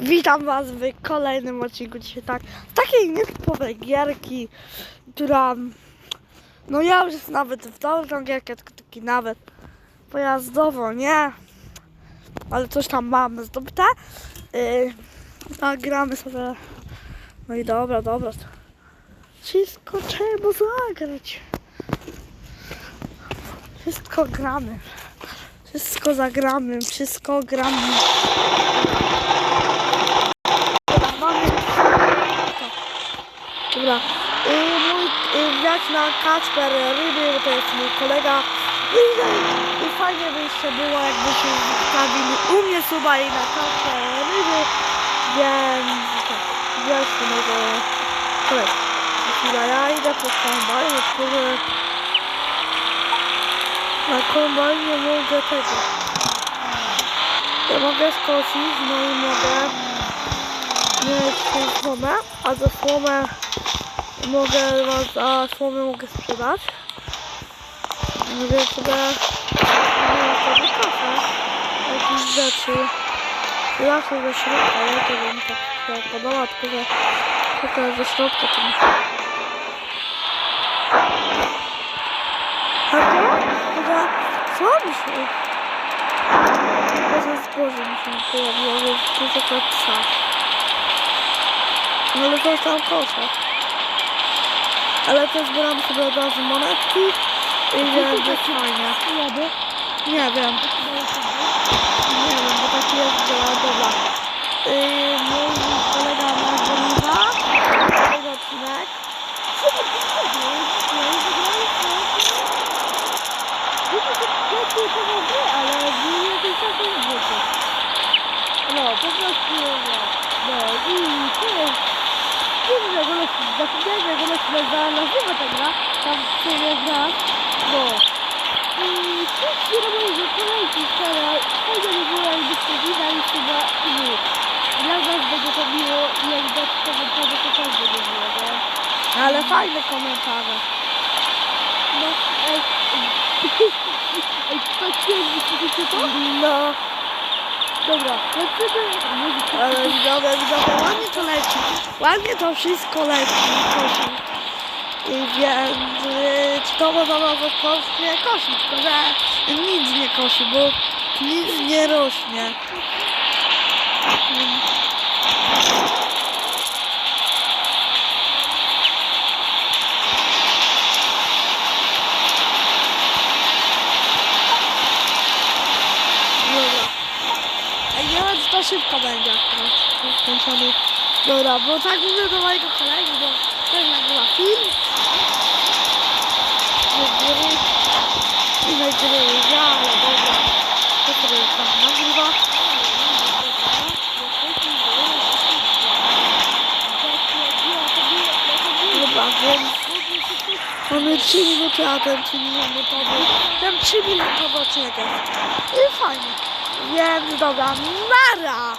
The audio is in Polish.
Witam Was w kolejnym odcinku dzisiaj tak. Takiej nietypowej gierki, która no ja już jest nawet w dobrą gierkę, tylko taki nawet pojazdowo, nie? Ale coś tam mamy zdobyte. Yy, a gramy sobie. No i dobra, dobra. Wszystko trzeba zagrać. Wszystko gramy. Wszystko zagramy, wszystko gramy. Dobra. Dobra. Y, mój y, wiatr na Kacper Ryby, to jest mój kolega. I, I fajnie by jeszcze było, jakbyście zostawili u mnie suba i na Kacper Ryby. Więc tak, wiesz, mojego kolega. Chwila, ja idę po kombajn, który na kombajnie mogę tego. Ja mogę skosić, no i mogę mieć tą słomę, a za słomę mogę, a słomę mogę sprzedać. Więc sobie sobie kasę, jakieś rzeczy. Zawsze ze środka, ja to bym tak się podoba, tylko że tylko ze środka to mi to? Tylko ze zboże mi się pojawiło, więc to jest taka psa. No ale to jest tam kosza. Ale to zbieram sobie od razu monetki i będzie fajnie. Jedy? Nie wiem, nie wiem, bo taki jest działa dobra. Yy, mój kolega ma żoniwa, tego odcinek. ale nie jakieś takie rzeczy. No, po prostu, no, no i wiem jak ona się, zapomniałem jak ona się nazywa, ta gra, tam nie zna, no. I wszystkie robią że kolejki, stara, fajnie by było jakbyście widali chyba i. Dla was będzie to miło i jak dać komentarze, to też będzie miło? Ale fajne komentarze. No, ej, ej, patrzcie, widzicie to? No, Dobra, ale widzowie, widzowie, ładnie to leci. Ładnie to wszystko leci. kosi. I więc, yy, czy to można nazwać kośnie? Kosi, tylko że nic nie kosi, bo nic nie rośnie. Dobra. Ej, nie wiem, to szybko będzie akurat skończony. Dobra, bo tak mówię do mojego kolegi, bo też nagrywa film. Nagrywa. I nagrywa, ale dobra. To sobie tam nagrywa. Dobra, więc mamy 3 minuty, a ten 3 minutowy, ten 3 minutowy odcinek jest. I fajnie. Więc dobra, nara!